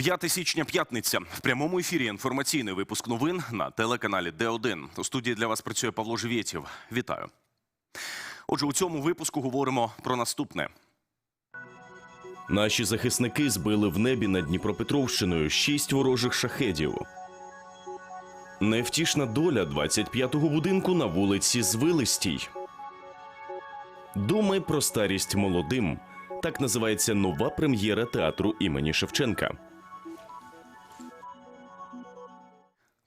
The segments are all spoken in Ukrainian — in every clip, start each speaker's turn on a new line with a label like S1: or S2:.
S1: 5 січня, п'ятниця. В прямому ефірі інформаційний випуск новин на телеканалі Д1. У студії для вас працює Павло Живєтєв. Вітаю. Отже, у цьому випуску говоримо про наступне. Наші захисники збили в небі над Дніпропетровщиною шість ворожих шахедів. Невтішна доля 25-го будинку на вулиці Звилистій. Думай про старість молодим. Так називається нова прем'єра театру імені Шевченка.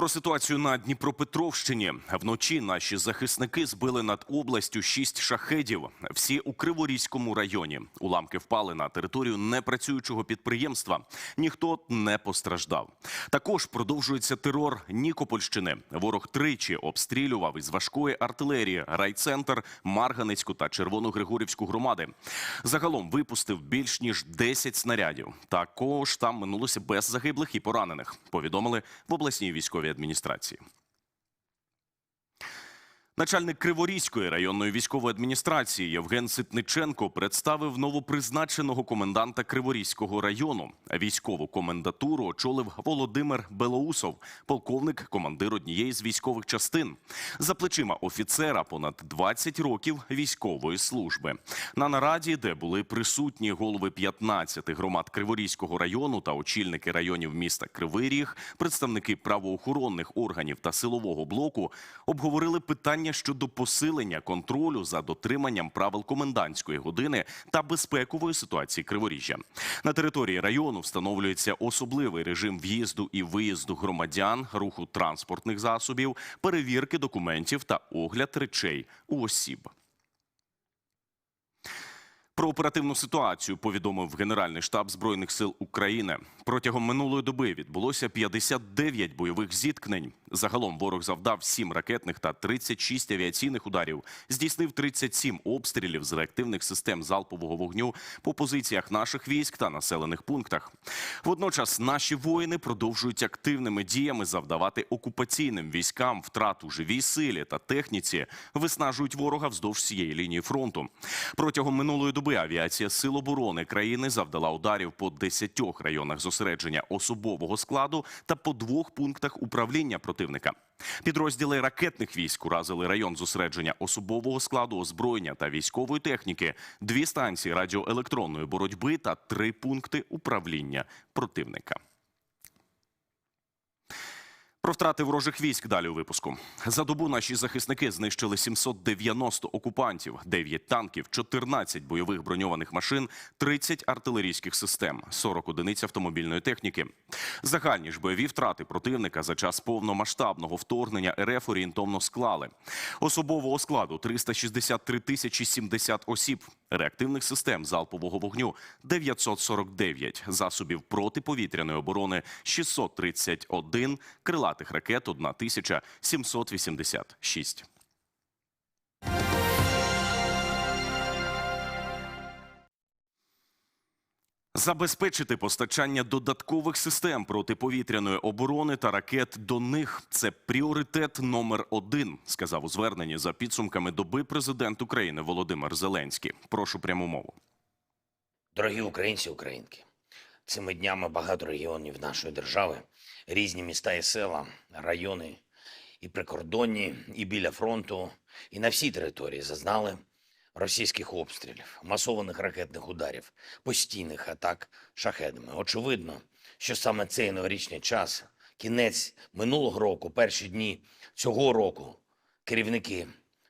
S1: Про ситуацію на Дніпропетровщині вночі наші захисники збили над областю шість шахедів. Всі у Криворізькому районі. Уламки впали на територію непрацюючого підприємства. Ніхто не постраждав. Також продовжується терор Нікопольщини. Ворог тричі обстрілював із важкої артилерії райцентр, Марганецьку та Червоногригорівську громади. Загалом випустив більш ніж 10 снарядів. Також там минулося без загиблих і поранених. Повідомили в обласній військовій адміністрації. Начальник Криворізької районної військової адміністрації Євген Ситниченко представив новопризначеного коменданта Криворізького району. Військову комендатуру очолив Володимир Белоусов, полковник, командир однієї з військових частин. За плечима офіцера понад 20 років військової служби. На нараді, де були присутні голови 15 громад Криворізького району та очільники районів міста Кривий Ріг, представники правоохоронних органів та силового блоку, обговорили питання щодо посилення контролю за дотриманням правил комендантської години та безпекової ситуації Криворіжжя. На території району встановлюється особливий режим в'їзду і виїзду громадян, руху транспортних засобів, перевірки документів та огляд речей у осіб. Про оперативну ситуацію повідомив Генеральний штаб збройних сил України. Протягом минулої доби відбулося 59 бойових зіткнень. Загалом ворог завдав 7 ракетних та 36 авіаційних ударів, здійснив 37 обстрілів з реактивних систем залпового вогню по позиціях наших військ та населених пунктах. Водночас наші воїни продовжують активними діями завдавати окупаційним військам втрат у живій силі та техніці, виснажують ворога вздовж всієї лінії фронту. Протягом минулої доби авіація Сил оборони країни завдала ударів по 10 районах зосередження особового складу та по двох пунктах управління противника. Підрозділи ракетних військ уразили район зосередження особового складу, озброєння та військової техніки, дві станції радіоелектронної боротьби та три пункти управління противника. Про втрати ворожих військ далі у випуску. За добу наші захисники знищили 790 окупантів, 9 танків, 14 бойових броньованих машин, 30 артилерійських систем, 40 одиниць автомобільної техніки. Загальні ж бойові втрати противника за час повномасштабного вторгнення РФ орієнтовно склали. Особового складу 363 тисячі 70 осіб, реактивних систем залпового вогню 949, засобів протиповітряної оборони 631, крилатих ракет 1786. Забезпечити постачання додаткових систем протиповітряної оборони та ракет до них це пріоритет номер один, сказав у зверненні за підсумками доби президент України Володимир Зеленський. Прошу пряму мову.
S2: Дорогі українці, українки, цими днями багато регіонів нашої держави, різні міста і села, райони і прикордонні, і біля фронту, і на всій території зазнали російських обстрілів, масованих ракетних ударів, постійних атак шахедами. Очевидно, що саме цей новорічний час, кінець минулого року, перші дні цього року, керівники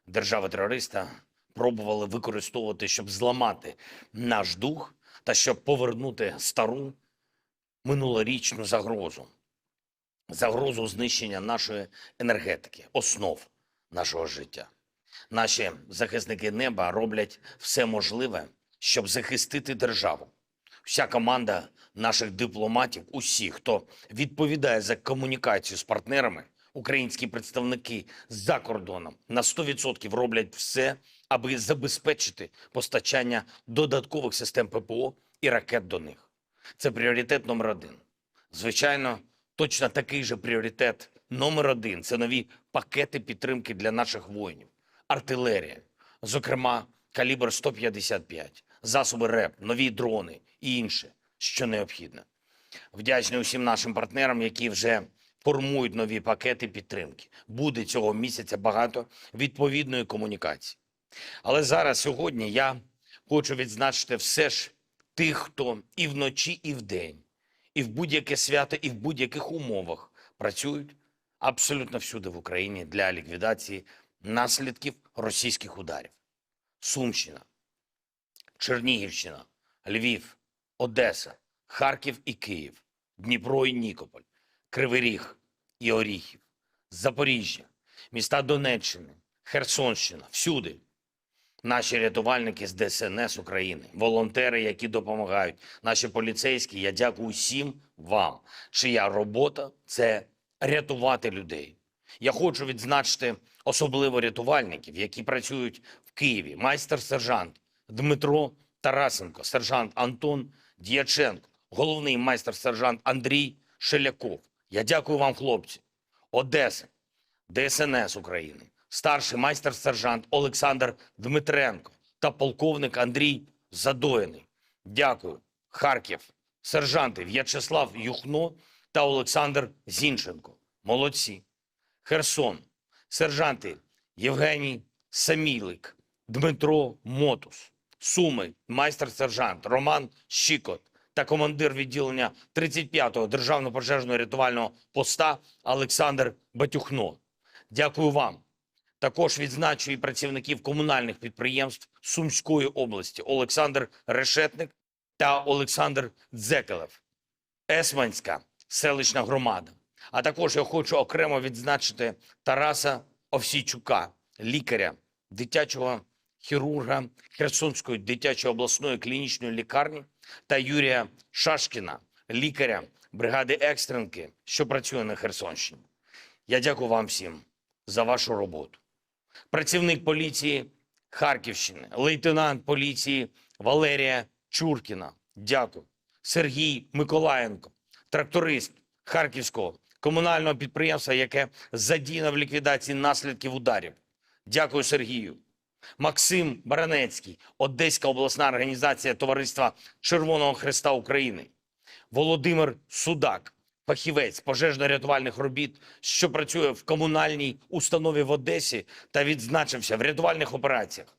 S2: держави-терориста пробували використовувати, щоб зламати наш дух та щоб повернути стару минулорічну загрозу. Загрозу знищення нашої енергетики, основ нашого життя. Наші захисники неба роблять все можливе, щоб захистити державу. Вся команда наших дипломатів, усі, хто відповідає за комунікацію з партнерами, Українські представники за кордоном на 100% роблять все, аби забезпечити постачання додаткових систем ППО і ракет до них. Це пріоритет номер один. Звичайно, точно такий же пріоритет номер один це нові пакети підтримки для наших воїнів, артилерія, зокрема, калібр 155, засоби РЕП, нові дрони і інше, що необхідно. Вдячний усім нашим партнерам, які вже формують нові пакети підтримки. Буде цього місяця багато відповідної комунікації. Але зараз, сьогодні, я хочу відзначити все ж тих, хто і вночі, і вдень, і в будь-яке свято, і в будь-яких умовах працюють абсолютно всюди в Україні для ліквідації наслідків російських ударів. Сумщина, Чернігівщина, Львів, Одеса, Харків і Київ, Дніпро і Нікополь, Кривий Ріг і Оріхів, Запоріжжя, міста Донеччини, Херсонщина, всюди. Наші рятувальники з ДСНС України, волонтери, які допомагають, наші поліцейські. Я дякую всім вам, чия робота це рятувати людей. Я хочу відзначити особливо рятувальників, які працюють в Києві. Майстер-сержант Дмитро Тарасенко, сержант Антон Діяченко, головний майстер-сержант Андрій Шеляков. Я дякую вам, хлопці. Одеса, ДСНС України, старший майстер-сержант Олександр Дмитренко та полковник Андрій Задоїний. Дякую. Харків, сержанти В'ячеслав Юхно та Олександр Зінченко. Молодці. Херсон, сержанти Євгеній Самілик, Дмитро Мотус, Суми, майстер-сержант Роман Щикот та командир відділення 35-го державного пожежного рятувального поста Олександр Батюхно. Дякую вам. Також відзначу і працівників комунальних підприємств Сумської області Олександр Решетник та Олександр Дзекелев. Есманська селищна громада. А також я хочу окремо відзначити Тараса Овсійчука, лікаря, дитячого хірурга Херсонської дитячої обласної клінічної лікарні та Юрія Шашкіна, лікаря бригади екстренки, що працює на Херсонщині. Я дякую вам всім за вашу роботу. Працівник поліції Харківщини, лейтенант поліції Валерія Чуркіна. Дякую. Сергій Миколаєнко, тракторист Харківського комунального підприємства, яке задіяно в ліквідації наслідків ударів. Дякую Сергію. Максим Баранецький, Одеська обласна організація Товариства Червоного Хреста України. Володимир Судак, фахівець пожежно-рятувальних робіт, що працює в комунальній установі в Одесі та відзначився в рятувальних операціях.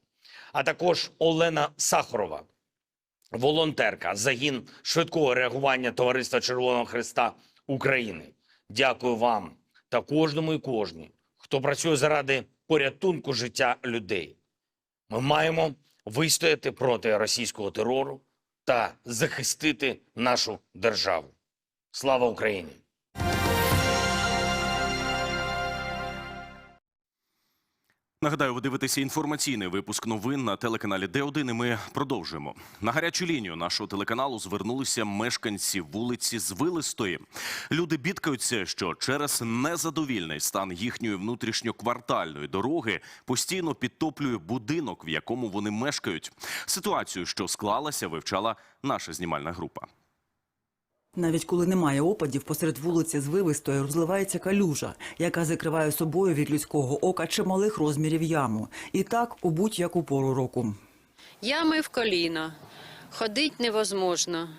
S2: А також Олена Сахарова, волонтерка, загін швидкого реагування Товариства Червоного Хреста України. Дякую вам та кожному і кожній, хто працює заради порятунку життя людей. Ми маємо вистояти проти російського терору та захистити нашу державу. Слава Україні!
S1: Нагадаю, ви дивитеся інформаційний випуск новин на телеканалі Д1, і ми продовжуємо. На гарячу лінію нашого телеканалу звернулися мешканці вулиці Звилистої. Люди бідкаються, що через незадовільний стан їхньої внутрішньоквартальної дороги постійно підтоплює будинок, в якому вони мешкають. Ситуацію, що склалася, вивчала наша знімальна група.
S3: Навіть коли немає опадів, посеред вулиці Звивистої розливається калюжа, яка закриває собою від людського ока чималих розмірів яму. І так у будь-яку пору року.
S4: Ями в коліна, ходити невозможно.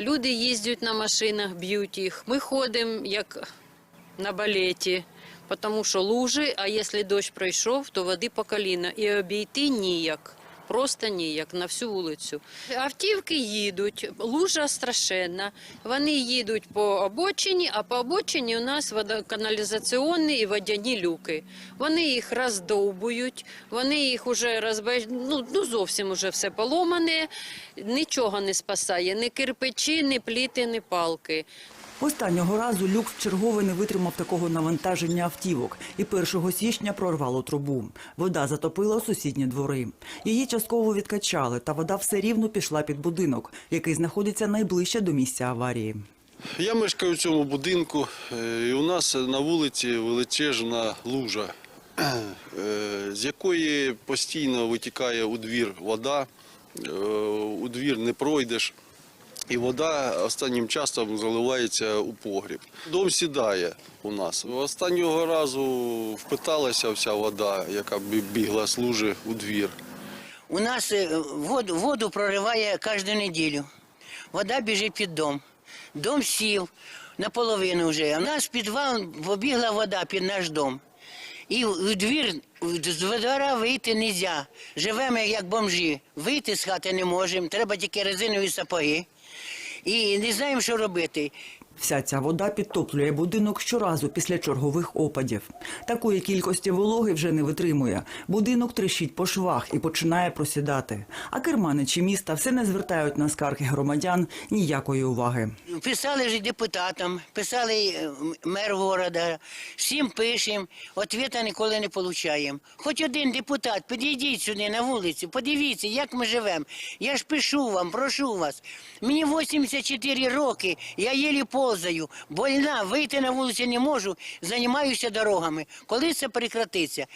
S4: Люди їздять на машинах, б'ють їх. Ми ходимо як на балеті, тому що лужи, а якщо дощ пройшов, то води по коліна. І обійти ніяк. Просто ніяк на всю вулицю. Автівки їдуть, лужа страшенна. Вони їдуть по обочині, а по обочині у нас водоканалізаційні і водяні люки. Вони їх роздовбують, вони їх уже розбеж... ну, ну зовсім уже все поломане, нічого не спасає, ні кирпичі, ні пліти, ні палки.
S3: Останнього разу люк вчергове не витримав такого навантаження автівок, і 1 січня прорвало трубу. Вода затопила сусідні двори. Її частково відкачали, та вода все рівно пішла під будинок, який знаходиться найближче до місця аварії.
S5: Я мешкаю в цьому будинку, е, і у нас на вулиці величезна лужа, е, з якої постійно витікає у двір вода, е, у двір не пройдеш. І вода останнім часом заливається у погріб. Дом сідає у нас. Останнього разу впиталася вся вода, яка бігла з лужи у двір.
S6: У нас е, воду, воду прориває кожну неділю. Вода біжить під дом. Дом сів наполовину вже. В нас підвал побігла вода під наш дом. І в двір з двора вийти не можна. Живемо як бомжі. Вийти з хати не можемо, треба тільки резинові сапоги. І не знаємо, що робити.
S3: Вся ця вода підтоплює будинок щоразу після чергових опадів. Такої кількості вологи вже не витримує. Будинок тріщить по швах і починає просідати. А керманичі міста все не звертають на скарги громадян ніякої уваги.
S6: Писали ж депутатам, писали е, мер города, всім пишемо, ответа ніколи не отримуємо. Хоч один депутат, підійдіть сюди на вулицю, подивіться, як ми живемо. Я ж пишу вам, прошу вас. Мені 84 роки, я єлі ползаю, больна, вийти на вулицю не можу, займаюся дорогами. Коли це прекратиться?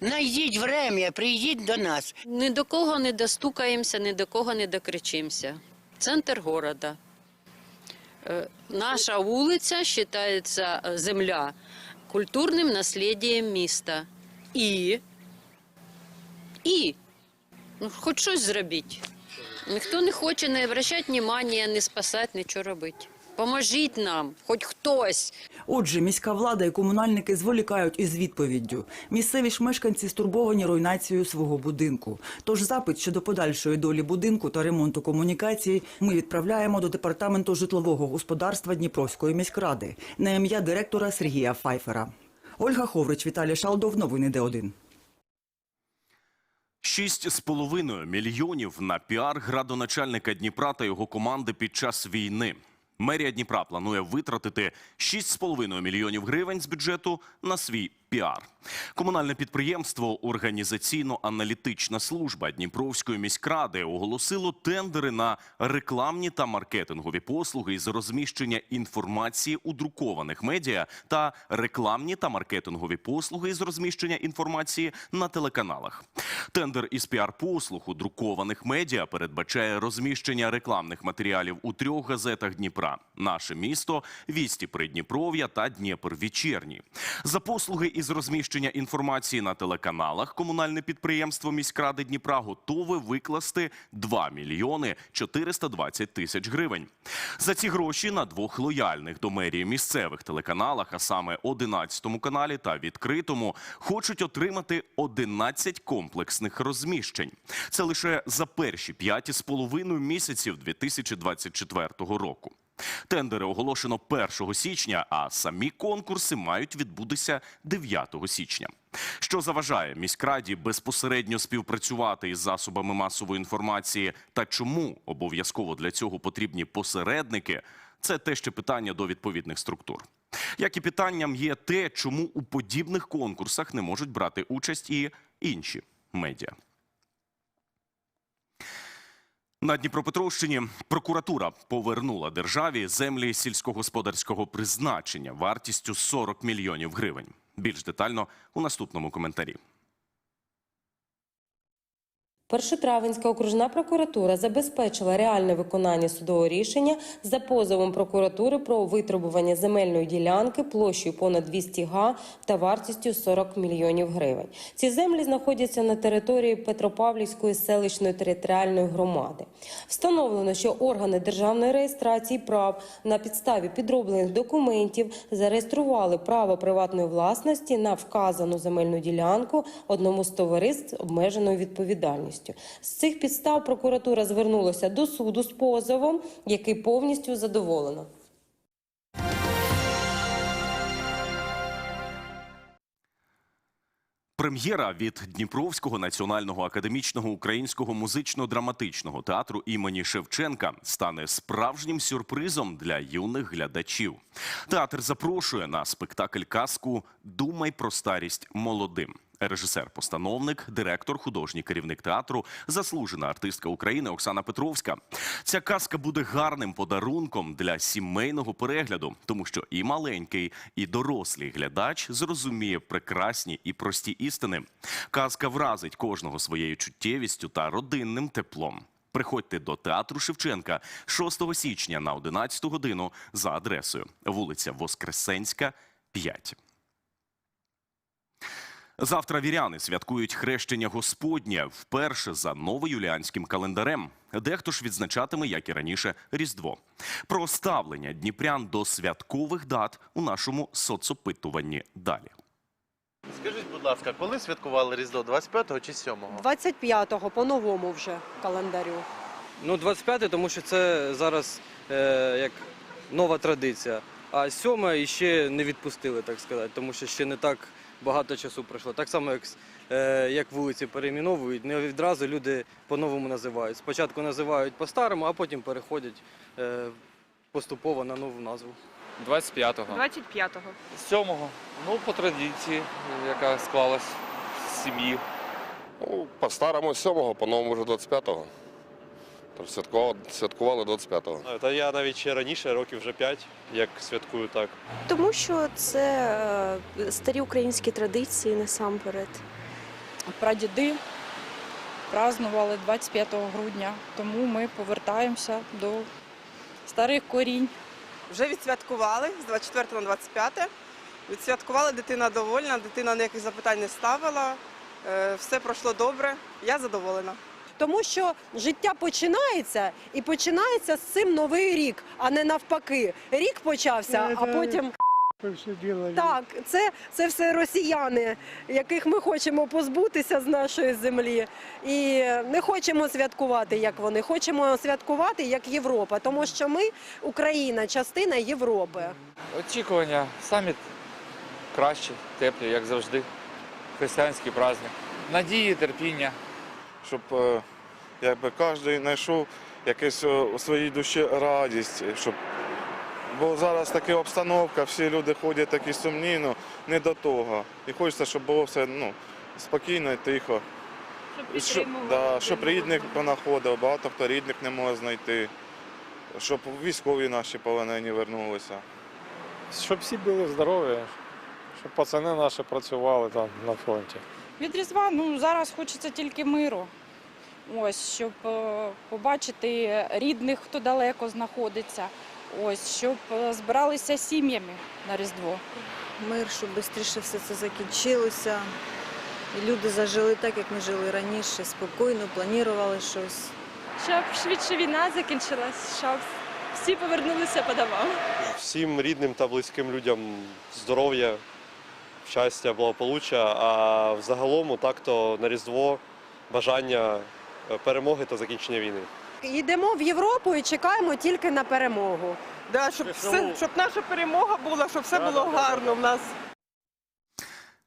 S6: Найдіть время, приїдіть до нас.
S4: Ні до кого не достукаємося, ні до кого не докричимося. Центр города. Е, Наша вулиця вважається е, земля культурним насліддям міста. І, і ну, хоч щось зробіть. Ніхто не хоче не обращати увагу, не спасати, нічого робити. Поможіть нам, хоч хтось.
S3: Отже, міська влада і комунальники зволікають із відповіддю. Місцеві ж мешканці стурбовані руйнацією свого будинку. Тож запит щодо подальшої долі будинку та ремонту комунікацій ми відправляємо до департаменту житлового господарства Дніпровської міськради на ім'я директора Сергія Файфера. Ольга Ховрич, Віталій Шалдов. Новини Д1.
S1: Шість з половиною мільйонів на піар градоначальника Дніпра та його команди під час війни. Мерія Дніпра планує витратити 6,5 мільйонів гривень з бюджету на свій піар. Комунальне підприємство Організаційно-аналітична служба Дніпровської міськради оголосило тендери на рекламні та маркетингові послуги з розміщення інформації у друкованих медіа та рекламні та маркетингові послуги з розміщення інформації на телеканалах. Тендер із піар-послуг у друкованих медіа передбачає розміщення рекламних матеріалів у трьох газетах Дніпра: наше місто, Вісті Придніпров'я та Дніпр Вечірній. За послуги із розміщення інформації на телеканалах комунальне підприємство міськради Дніпра готове викласти 2 мільйони 420 тисяч гривень. За ці гроші на двох лояльних до мерії місцевих телеканалах, а саме 11 каналі та відкритому, хочуть отримати 11 комплексних розміщень. Це лише за перші 5,5 місяців 2024 року. Тендери оголошено 1 січня, а самі конкурси мають відбутися 9 січня. Що заважає міськраді безпосередньо співпрацювати із засобами масової інформації та чому обов'язково для цього потрібні посередники? Це те ще питання до відповідних структур. Як і питанням є те, чому у подібних конкурсах не можуть брати участь і інші медіа. На Дніпропетровщині прокуратура повернула державі землі сільськогосподарського призначення вартістю 40 мільйонів гривень. Більш детально у наступному коментарі.
S7: Першотравенська окружна прокуратура забезпечила реальне виконання судового рішення за позовом прокуратури про витребування земельної ділянки площею понад 200 га та вартістю 40 мільйонів гривень. Ці землі знаходяться на території Петропавлівської селищної територіальної громади. Встановлено, що органи державної реєстрації прав на підставі підроблених документів зареєстрували право приватної власності на вказану земельну ділянку одному з товариств з обмеженою відповідальністю. З цих підстав прокуратура звернулася до суду з позовом, який повністю задоволено.
S1: Прем'єра від Дніпровського національного академічного українського музично-драматичного театру імені Шевченка стане справжнім сюрпризом для юних глядачів. Театр запрошує на спектакль казку Думай про старість молодим. Режисер-постановник, директор, художній керівник театру, заслужена артистка України Оксана Петровська. Ця казка буде гарним подарунком для сімейного перегляду, тому що і маленький, і дорослий глядач зрозуміє прекрасні і прості істини. Казка вразить кожного своєю чуттєвістю та родинним теплом. Приходьте до театру Шевченка 6 січня на 11 годину за адресою вулиця Воскресенська, 5. Завтра віряни святкують хрещення Господнє вперше за новоюліанським календарем. Дехто ж відзначатиме, як і раніше, Різдво. Про ставлення дніпрян до святкових дат у нашому соцопитуванні далі.
S8: Скажіть, будь ласка, коли святкували Різдво 25-го чи 7-го?
S9: 25-го по новому вже календарю.
S10: Ну, 25 тому що це зараз е, як нова традиція. А сьоме ще не відпустили, так сказати, тому що ще не так багато часу пройшло. Так само, як, е, як вулиці перейменовують, не відразу люди по-новому називають. Спочатку називають по-старому, а потім переходять е, поступово на нову назву.
S11: 25-го.
S9: 25-го.
S11: 7-го. Ну, по традиції, яка склалась в сім'ї.
S12: Ну, по-старому 7-го, по-новому вже 25-го. Тож святкували, святкували 25-го.
S8: Та я навіть ще раніше, років вже 5, як святкую так.
S9: Тому що це е, старі українські традиції насамперед.
S13: Прадіди празднували 25 грудня, тому ми повертаємося до старих корінь.
S14: Вже відсвяткували з 24 на 25. Відсвяткували, дитина довольна, дитина ніяких запитань не ставила. Е, Все пройшло добре. Я задоволена.
S9: Тому що життя починається і починається з цим новий рік, а не навпаки. Рік почався, а потім так, це, це все росіяни, яких ми хочемо позбутися з нашої землі. І не хочемо святкувати, як вони. Хочемо святкувати як Європа, тому що ми, Україна, частина Європи.
S11: Очікування самі кращі, теплі, як завжди. Християнський праздник. Надії, терпіння.
S12: Щоб е, якби кожен знайшов якусь е, у своїй душі радість, щоб бо зараз така обстановка, всі люди ходять такі сумні, ну не до того. І хочеться, щоб було все ну, спокійно і тихо. Щоб, да, щоб рідних понаходив, багато хто рідних не може знайти, щоб військові наші полонені вернулися.
S8: Щоб всі були здорові, щоб пацани наші працювали там на фронті.
S13: Від Різдва ну, зараз хочеться тільки миру. Ось, щоб е, побачити рідних, хто далеко знаходиться. Ось, щоб е, збиралися сім'ями на Різдво.
S9: Мир, щоб швидше все це закінчилося. І люди зажили так, як ми жили раніше, спокійно, планували щось.
S13: Щоб швидше війна закінчилась, щоб всі повернулися по домам.
S8: Всім рідним та близьким людям здоров'я, щастя, благополуччя, а взагалом так-то на Різдво бажання перемоги та закінчення війни.
S9: Йдемо в Європу і чекаємо тільки на перемогу.
S14: Да, щоб, все, щоб наша перемога була, щоб все було гарно в нас.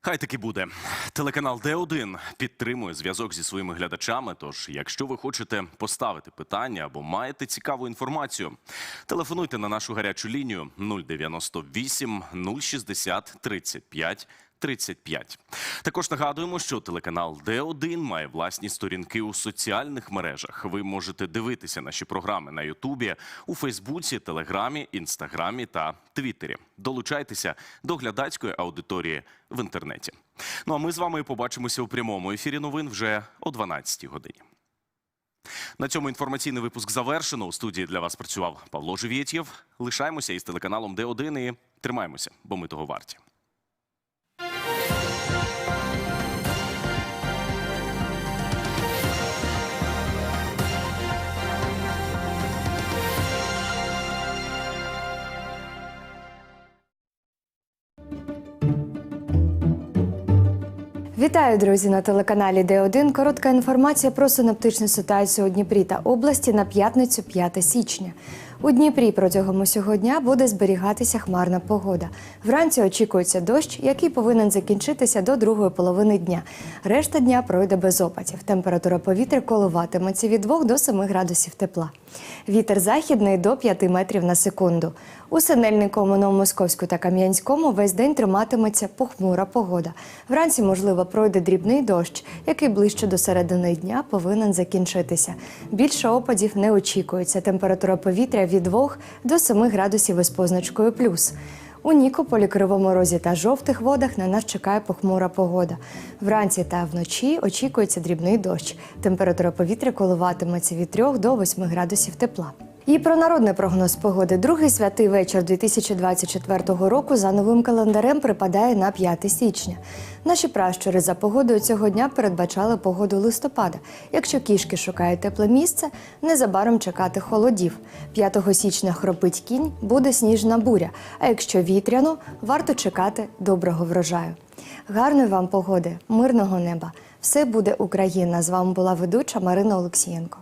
S1: Хай таки буде. Телеканал Д1 підтримує зв'язок зі своїми глядачами. Тож, якщо ви хочете поставити питання або маєте цікаву інформацію, телефонуйте на нашу гарячу лінію 098 060 35 35. Також нагадуємо, що телеканал Д1 має власні сторінки у соціальних мережах. Ви можете дивитися наші програми на Ютубі, у Фейсбуці, Телеграмі, Інстаграмі та Твіттері. Долучайтеся до глядацької аудиторії в інтернеті. Ну а ми з вами побачимося у прямому ефірі новин вже о 12 годині. На цьому інформаційний випуск завершено. У студії для вас працював Павло Живєтєв. Лишаємося із телеканалом Д1 і тримаємося, бо ми того варті.
S15: Вітаю, друзі, на телеканалі Д1. Коротка інформація про синоптичну ситуацію у Дніпрі та області на п'ятницю 5 січня. У Дніпрі протягом усього дня буде зберігатися хмарна погода. Вранці очікується дощ, який повинен закінчитися до другої половини дня. Решта дня пройде без опадів. Температура повітря коливатиметься від 2 до 7 градусів тепла. Вітер західний до 5 метрів на секунду. У Синельниковому, Новомосковську та Кам'янському весь день триматиметься похмура погода. Вранці, можливо, пройде дрібний дощ, який ближче до середини дня повинен закінчитися. Більше опадів не очікується. Температура повітря від 2 до 7 градусів із позначкою плюс. У Нікополі, Кривому Розі та жовтих водах на нас чекає похмура погода. Вранці та вночі очікується дрібний дощ. Температура повітря коливатиметься від 3 до 8 градусів тепла. І про народний прогноз погоди. Другий святий вечір 2024 року за новим календарем припадає на 5 січня. Наші пращури за погодою цього дня передбачали погоду листопада. Якщо кішки шукають тепле місце, незабаром чекати холодів. 5 січня хропить кінь, буде сніжна буря. А якщо вітряно, варто чекати доброго врожаю. Гарної вам погоди, мирного неба! Все буде Україна. З вами була ведуча Марина Олексієнко.